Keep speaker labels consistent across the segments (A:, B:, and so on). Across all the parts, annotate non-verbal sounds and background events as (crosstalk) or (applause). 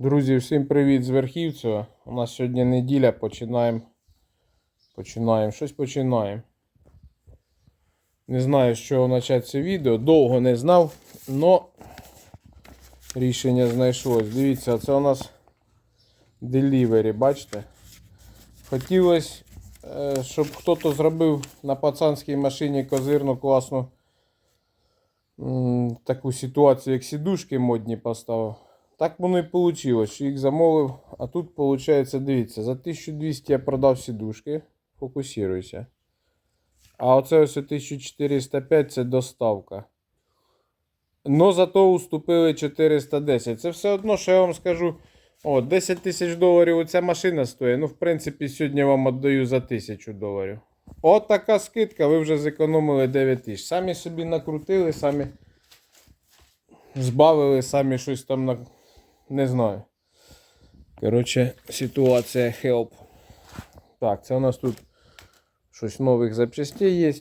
A: Друзі, всім привіт з Верхівцева. У нас сьогодні неділя, починаємо. Починаємо. Щось починаємо. Не знаю, з чого почати це відео. Довго не знав, але рішення знайшлось. Дивіться, це у нас делівері, бачите? Хотілося, е, щоб хтось зробив на пацанській машині козирну класну таку ситуацію, як сідушки модні поставив. Так воно і вийшло, що їх замовив. А тут, виходить, дивіться, за 1200 я продав сідушки. Фокусируйся. А оце ось 1405 це доставка. Но зато уступили 410. Це все одно, що я вам скажу. О, 10 тисяч доларів оця машина стоїть. Ну, в принципі, сьогодні вам віддаю за 1000 доларів. От така скидка, ви вже зекономили 9 тисяч. Самі собі накрутили, самі збавили, самі щось там на. Не знаю. Коротше, ситуація help. Так, це у нас тут щось нових запчастей є.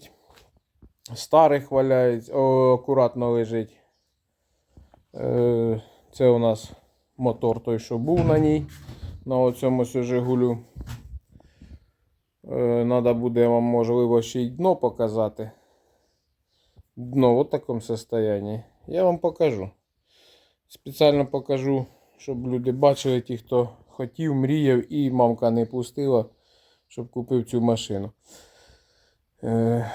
A: Старих валяють, о, акуратно лежить. Е, Це у нас мотор той, що був на ній. На оцьому Жигулю. Е, Надо буде вам, можливо, ще й дно показати. Дно в такому состоянии. Я вам покажу. Спеціально покажу, щоб люди бачили, ті, хто хотів, мріяв і мамка не пустила, щоб купив цю машину. Е,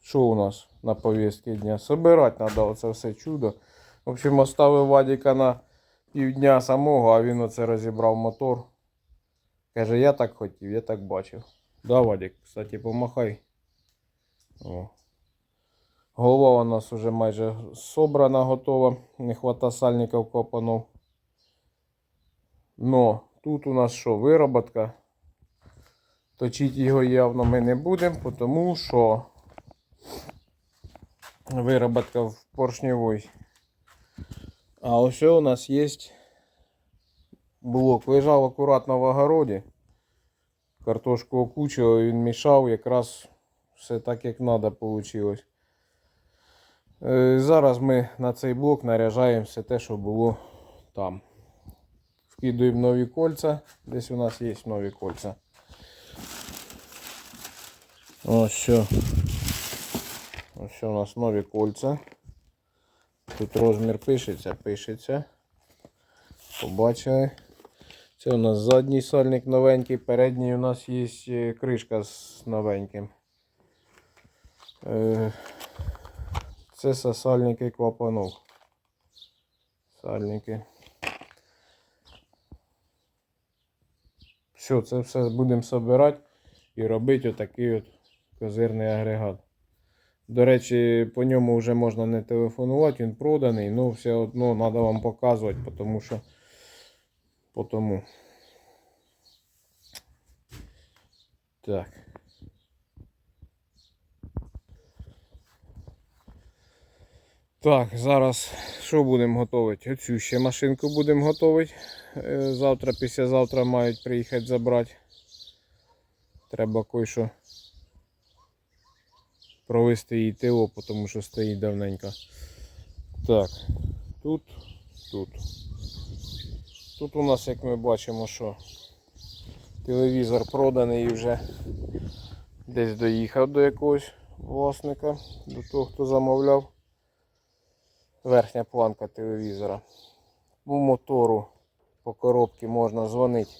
A: Що у нас на повістці дня? Собирати треба оце все чудо. В общем, оставив Вадіка на півдня самого, а він оце розібрав мотор. Каже, я так хотів, я так бачив. Да, Вадік, кстати, помахай. О. Голова у нас вже майже собрана, готова. Не хвата сальників копанув. Но тут у нас що, вироботка. Точити його явно ми не будемо, тому що вироботка в поршневой. А ось у нас є блок. Лежав акуратно в огороді. Картошку окучили, він мішав, якраз все так як треба вийшло. Е, Зараз ми на цей блок наряжаємо все те, що було там. Вкидуємо нові кольця. Десь у нас є нові кольця. Ось що. Ось що у нас нові кольця. Тут розмір пишеться, пишеться. Побачили. Це у нас задній сальник новенький, передній у нас є е, кришка з новеньким. Це са- сальники клапанов. Сальники. Все, це все будемо збирати і робити отакий от козирний агрегат. До речі, по ньому вже можна не телефонувати, він проданий, але все одно треба вам показувати, тому що потому. Так. Так, зараз що будемо готувати? Оцю ще машинку будемо готувати. Е, Завтра, післязавтра мають приїхати забрати. Треба кое-що провести її тило, тому що стоїть давненько. Так, тут, тут. Тут у нас, як ми бачимо, що телевізор проданий і вже десь доїхав до якогось власника, до того, хто замовляв. Верхня планка телевізора. По мотору по коробці можна дзвонити.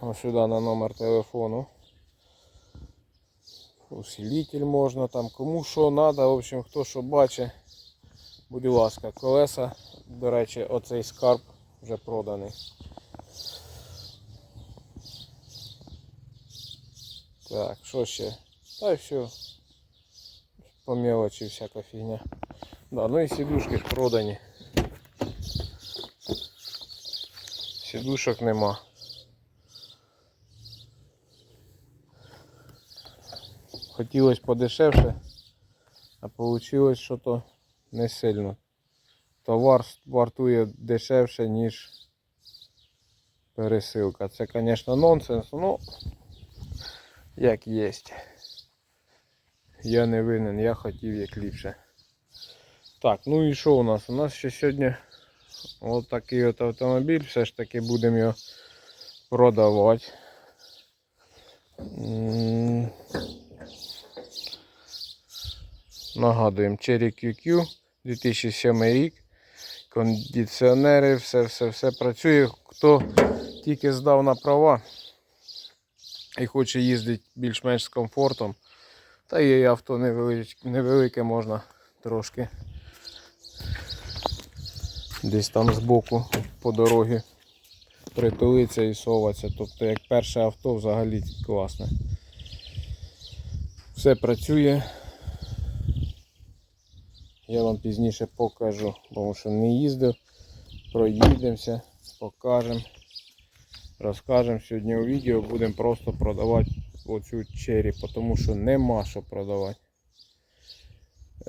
A: Ось сюди на номер телефону. Усилитель можна там, кому що треба, в общем, хто що бачить. Будь ласка, колеса. До речі, оцей скарб вже проданий. Так, що ще? Та й все. По всяка фігня. Да, ну і сідушки продані. Сідушок нема. Хотілося подешевше, а вийшло, що то не сильно. Товар вартує дешевше, ніж пересилка. Це, звісно, нонсенс, ну як є. Я не винен, я хотів як ліпше. Так, ну і що у нас? У нас ще сьогодні От такий от автомобіль, все ж таки будемо його продавати. Нагадуємо, Cherry QQ 2007 рік. Кондиціонери, все, все, все працює. Хто тільки здав на права і хоче їздити більш-менш з комфортом, та і авто невеличке, невелике можна трошки десь там збоку по дорозі притулитися і соватися. Тобто як перше авто взагалі класне. Все працює. Я вам пізніше покажу, тому що не їздив. Проїдемося, покажемо, розкажемо. Сьогодні у відео будемо просто продавати оцю чері, тому що нема що продавати.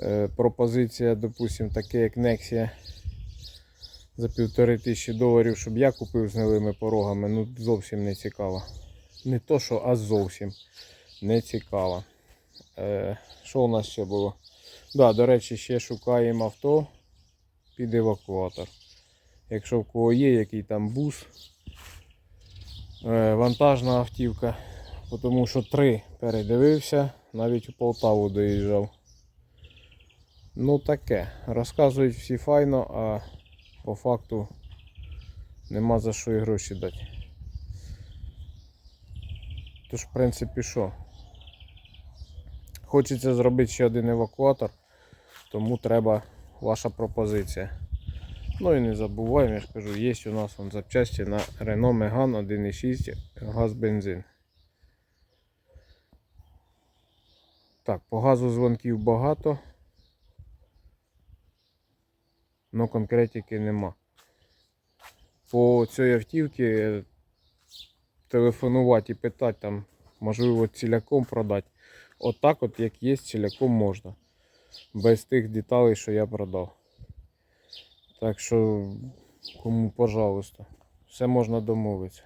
A: Е, пропозиція, допустим, таке як Nexia за півтори тисячі доларів, щоб я купив з гнилими порогами, ну зовсім не цікаво. Не то що, а зовсім не цікаво. Е, що у нас ще було? Да, до речі, ще шукаємо авто під евакуатор. Якщо в кого є який там бус, е, вантажна автівка, тому що три передивився, навіть у Полтаву доїжджав. Ну таке. Розказують всі файно, а по факту нема за що і гроші дати. Тож, в принципі, що? Хочеться зробити ще один евакуатор, тому треба ваша пропозиція. Ну і не забуваємо, я ж кажу, є у нас вон запчасті на Renault Megane 1.6 газ бензин. Так, по газу дзвонків багато. Але конкретики нема. По цій автівці телефонувати і питати там, можливо, ціляком продати. Отак от, як є, ціляком можна. Без тих деталей, що я продав. Так що, кому, пожалуйста, все можна домовитися.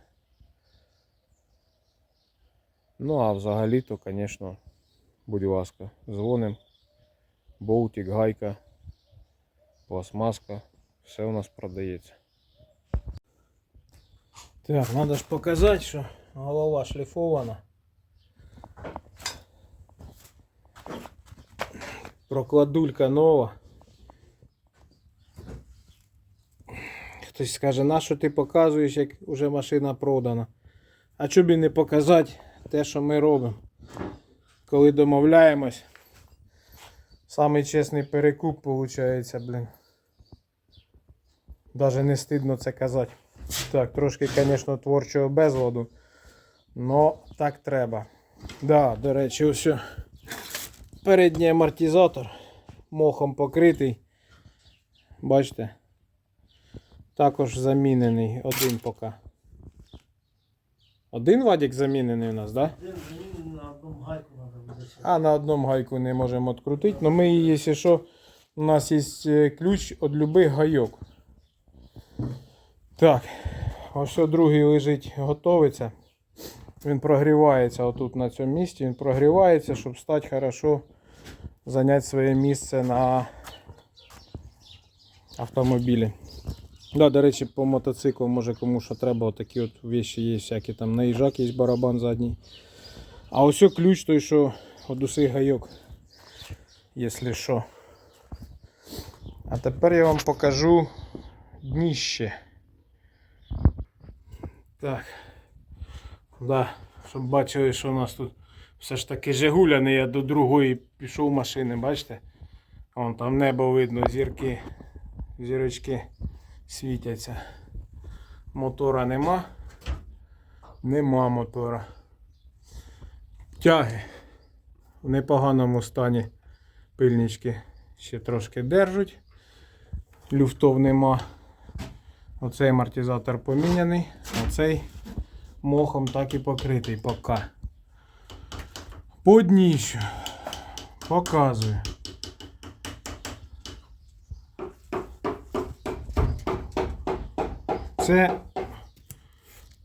A: Ну, а взагалі-то, звісно, будь ласка, дзвоним. Болтик, гайка, пластмаска, все у нас продається. Так, треба ж показати, що голова шліфована. Прокладулька нова. Хтось скаже, на що ти показуєш, як вже машина продана. А чоб і не показати те, що ми робимо. Коли домовляємось. Самий чесний перекуп виходить, блін. Даже не стидно це казати. Так, трошки, звісно, творчого безладу. Но так треба. Да, до речі, ось. Передній амортизатор мохом покритий. Бачите? Також замінений один поки. Один вадик замінений у нас, так? Да?
B: Один замінений на одному гайку.
A: А на одному гайку не можемо відкрутити. Но ми, якщо що, у нас є е, ключ від любих гайок. Так, ось другий лежить, готовиться. Він прогрівається отут на цьому місці. Він прогрівається, щоб стати хорошо, зайняти своє місце на автомобілі. Да, до речі, по мотоциклу, може кому що треба, отакі от вещі є, всякі там наїжак, є барабан задній. А ось ключ той, що від усіх гайок, якщо що. А тепер я вам покажу дніще. Так. Да, щоб бачили, що у нас тут все ж таки Жигуля, не я до другої пішов машини, бачите? Вон там небо видно, зірки, зірочки світяться. Мотора нема. Нема мотора. Тяги в непоганому стані пильнички ще трошки держать. Люфтов нема. Оцей амортизатор поміняний, оцей мохом так і покритий поки. По дніщу. Показую. Це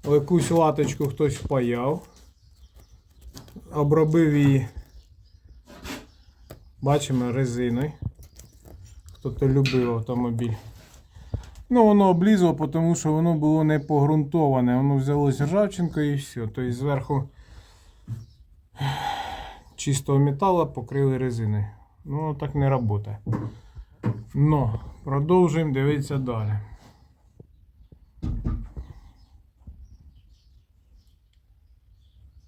A: якусь латочку хтось впаяв обробив її, бачимо, резиною. Хто-то любив автомобіль. Ну, воно облізло, тому що воно було не погрунтоване. Воно взялось ржавчинкою і все. Тобто зверху чистого металу покрили резиною. Ну, воно так не працює. Ну, продовжуємо дивитися далі.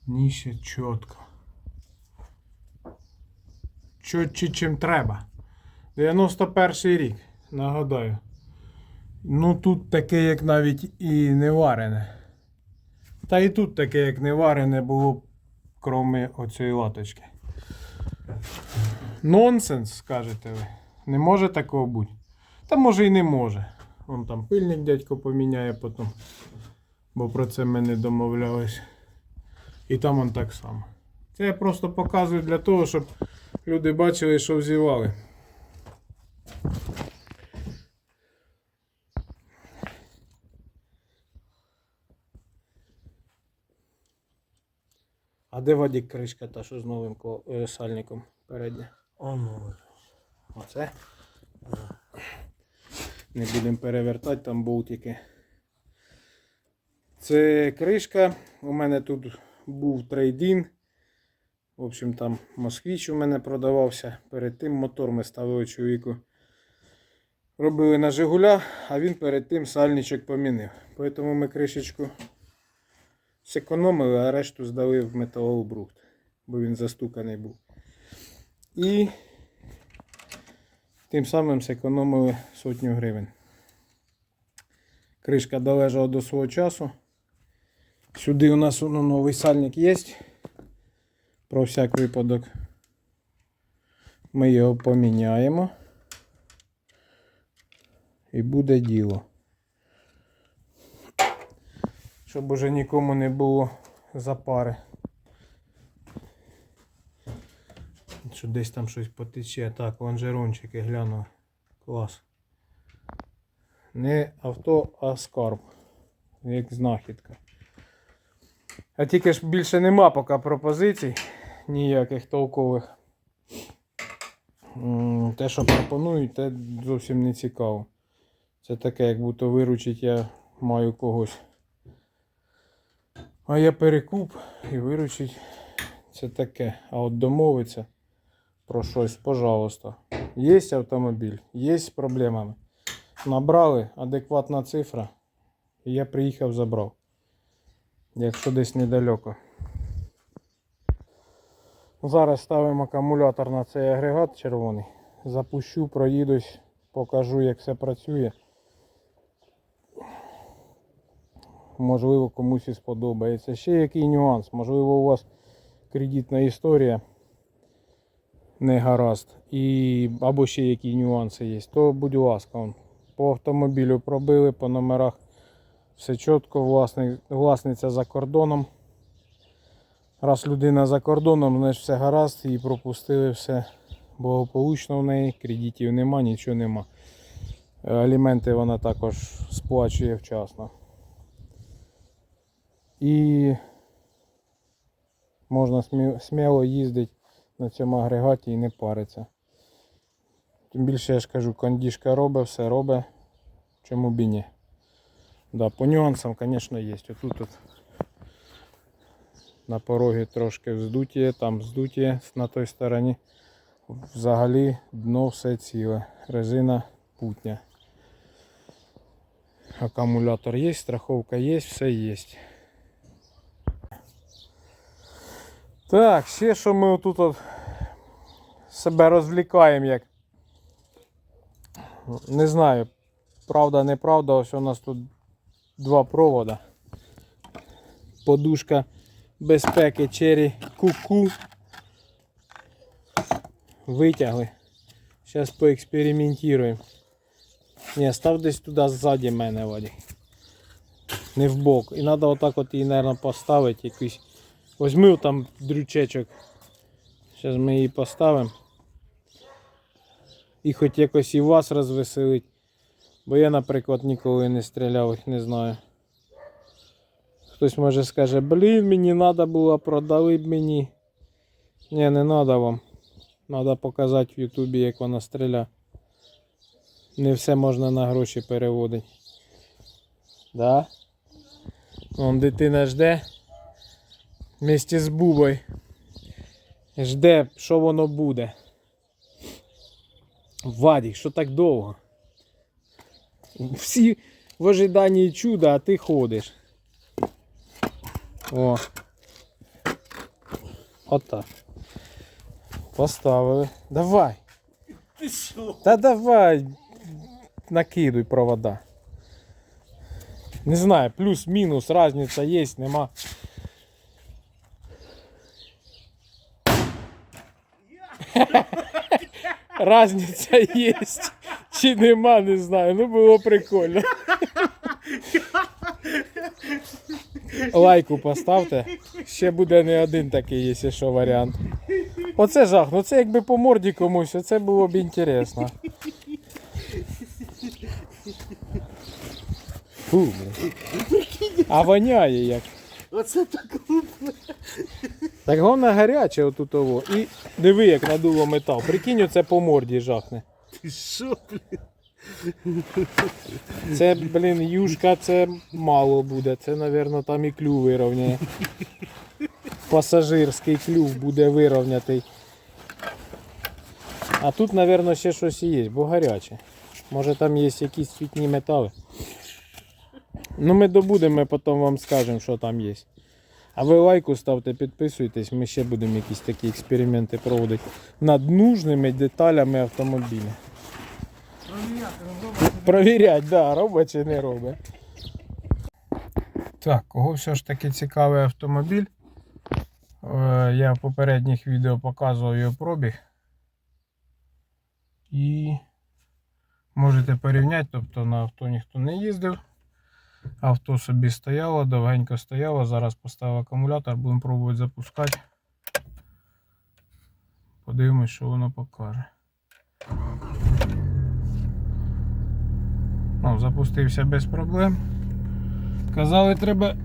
A: Ніще чітко. Чотче, чим треба. 91 рік, нагадаю. Ну тут таке, як навіть і не варене. Та і тут таке, як не варене було, кроме оцієї латочки. Нонсенс, скажете ви. Не може такого бути. Та може і не може. Вон там пильник дядько поміняє потім. Бо про це ми не домовлялись. І там он так само. Це я просто показую для того, щоб люди бачили, що взівали. А де Вадік кришка та що з новим е, сальником передня?
B: Оно.
A: Оце. Не будемо перевертати, там болтики. Це кришка. У мене тут був трейдін. В общем, там москвіч у мене продавався. Перед тим мотор ми ставили чоловіку. Робили на Жигуля, а він перед тим сальничок помінив. Тому ми кришечку зекономили, а решту здали в металобрухт, бо він застуканий був. І Тим самим зекономили сотню гривень. Кришка долежала до свого часу. Сюди у нас новий сальник є. Про всяк випадок. Ми його поміняємо. І буде діло. Щоб уже нікому не було запари. Що десь там щось потече. Так, лонжерончики гляну. Клас. Не авто, а скарб. Як знахідка. А тільки ж більше нема поки пропозицій ніяких толкових. Те, що пропонують, те зовсім не цікаво. Це таке, як будто виручить я маю когось. А я перекуп і виручить. Це таке. А от домовиться про щось, пожалуйста. Є автомобіль, є з проблемами. Набрали адекватна цифра. І я приїхав, забрав. Якщо десь недалеко. Зараз ставимо акумулятор на цей агрегат червоний. Запущу, проїдусь, покажу, як все працює. Можливо, комусь і сподобається. Ще який нюанс. Можливо, у вас кредитна історія не гаразд. І, або ще які нюанси є, то будь ласка, по автомобілю пробили, по номерах все чітко, власниця за кордоном. Раз людина за кордоном, значить все гаразд, і пропустили все благополучно в неї, кредитів нема, нічого нема. Е, Аліменти вона також сплачує вчасно. І можна сміло їздити на цьому агрегаті і не париться. Тим більше я ж кажу, кондішка робить, все робить. Чому б і ні. Да, по нюансам, звісно, є. Отут от на порогі трошки вздуття, там вздуття на той стороні. Взагалі дно все ціле. Резина путня. Акумулятор є, страховка є, все є. Так, ще що ми отут от себе розвлікаємо як. Не знаю, правда, неправда, ось у нас тут два провода. Подушка безпеки Cherry Куку. Витягли. Зараз поекспериментуємо. Ні, став десь туди ззаді мене, Ваді. Не в бок. І треба отак от її, мабуть, поставити якийсь. Возьми там дрючечок. Зараз ми її поставимо. І хоч якось і вас розвеселить. Бо я, наприклад, ніколи не стріляв, не знаю. Хтось може скаже, блін, мені треба було, продали б мені. Ні, не треба вам. Треба показати в Ютубі, як вона стріляє. Не все можна на гроші переводити. Да? Вон дитина жде. Вместе з Бубою. Жде, що воно буде. Вадік, що так довго? Всі в ожиданні чуда, а ти ходиш. О. Отак. Поставили. Давай.
B: Ти що?
A: Та давай. Накидуй провода. Не знаю, плюс-мінус, разниця є, нема. (laughs) Разниця є. Чи нема, не знаю. Ну було прикольно. Лайку поставте. Ще буде не один такий, якщо що варіант. Оце жах, ну це якби по морді комусь, оце було б інтересно. Фу, блін. А воняє як.
B: Оце так лупне.
A: Так головне гаряче отут того. І диви, як надуло метал. Прикинь, оце по морді жахне.
B: Ти що, блін?
A: Це, блін, юшка, це мало буде. Це, мабуть, там і клюв вирівняє. Пасажирський клюв буде вирівнятий. А тут, мабуть, ще щось є, бо гаряче. Може там є якісь цвітні метали. Ну ми добудемо, потім вам скажемо, що там є. А ви лайку ставте, підписуйтесь, ми ще будемо якісь такі експерименти проводити над нужними деталями автомобіля.
B: Провіряти,
A: да, робить чи не робить. Так, кого все ж таки цікавий автомобіль. Е, Я в попередніх відео показував його пробіг. І можете порівняти, тобто на авто ніхто не їздив. Авто собі стояло, довгенько стояло. Зараз поставив акумулятор, будемо пробувати запускати. Подивимось, що воно покаже. Ну, запустився без проблем. Казали, треба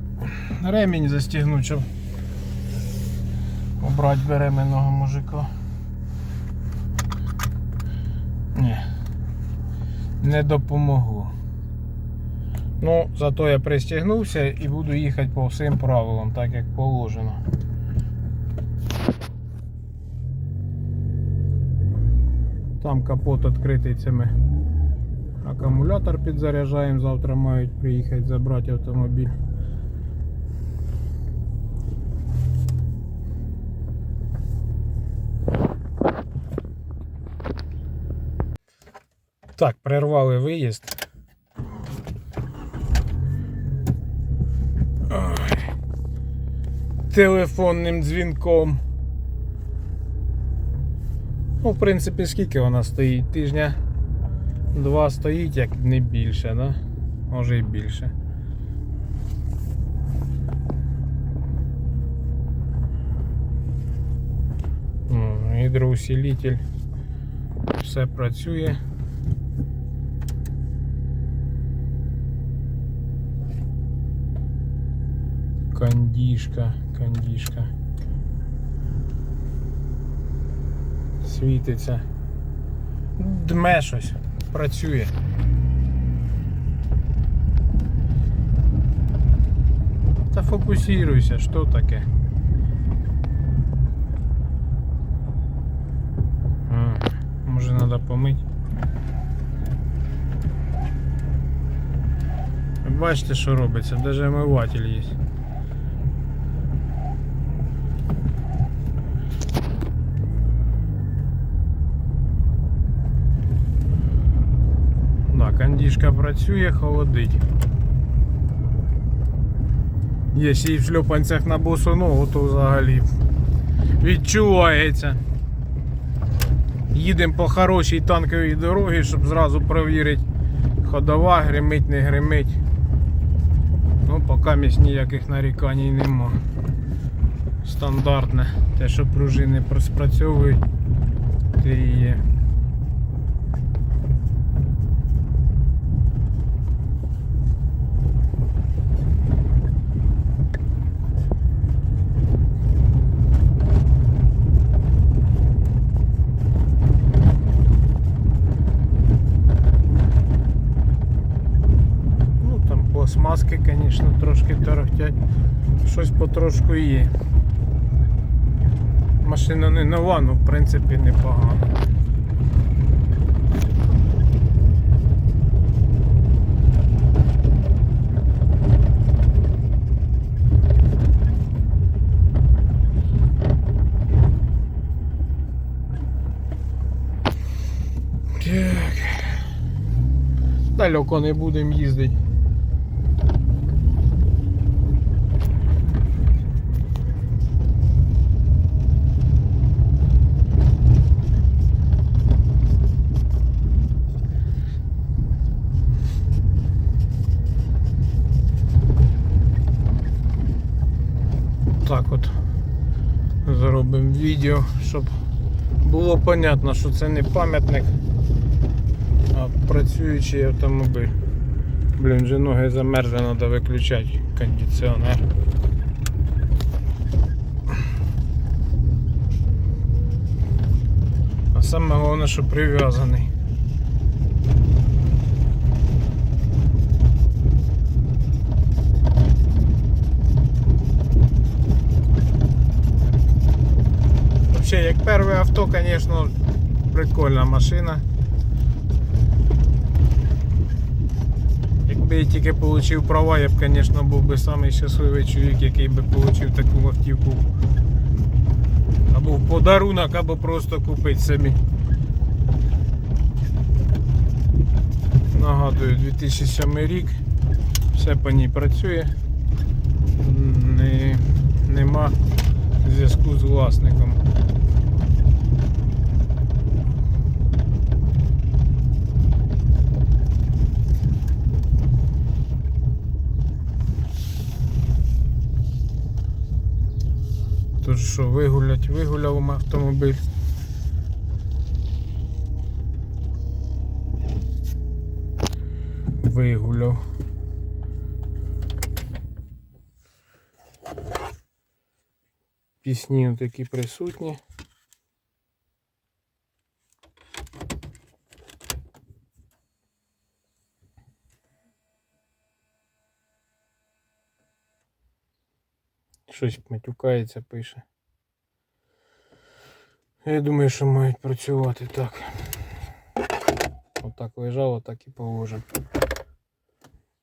A: ремінь застігнути, щоб обрати беременного мужика. Ні. Не допомогло. Ну, зато я пристігнувся і буду їхати по всім правилам, так як положено. Там капот відкритий цими Акумулятор підзаряджаємо, завтра мають приїхати забрати автомобіль. Так, прервали виїзд. Телефонним дзвінком. Ну, в принципі, скільки вона стоїть? Тижня Два стоїть як не більше, да? Може і більше. М, Гідроусилитель. Все працює. Кондішка, кондішка. Світиться. Дме щось працює. Та фокусируйся, що таке? А, може треба помити. Ви Бачите, що робиться, навіть омиватель є. Кондішка працює, холодить. Якщо і в шльопанцях на босу ногу, то взагалі відчувається. Їдемо по хорошій танковій дорогі, щоб зразу перевірити, ходова, гримить, не гримить. Ну, поки місць ніяких нарікань нема. Стандартне. Те, що пружини спрацьовують, те і є. По смазки, звісно, трошки торохтять. Щось потрошку є. Машина не нова, ну в принципі непогана. Так. Далеко не будемо їздити. Так от зробимо відео, щоб було понятно, що це не пам'ятник, а працюючий автомобіль. Блін, вже ноги замерзли, треба виключати кондиціонер. А саме головне, що прив'язаний. Вообще, як перше авто, звісно, прикольна машина. Якби я тільки отримав права, я б, звісно, був би самий щасливий чоловік, який би отримав таку автівку. Або в подарунок, або просто купити собі. Нагадую, 2007 рік. Все по ній працює. Не, нема зв'язку з власником. Тут що, вигулять, вигуляв автомобіль. Вигуляв. Пісні такі присутні. Щось матюкається, пише. Я думаю, що мають працювати так. Отак лежало, так і положимо.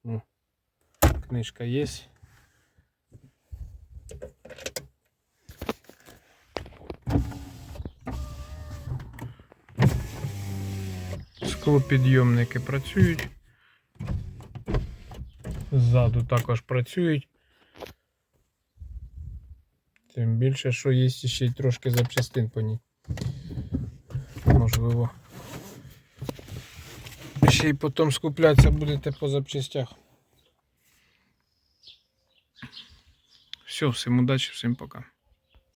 A: Ну, книжка є. Склопідйомники працюють. Ззаду також працюють. Тим більше, що є ще й трошки запчастин по ній. Можливо. Ще й потім скуплятися будете по запчастях. Все, всім удачі, всім пока.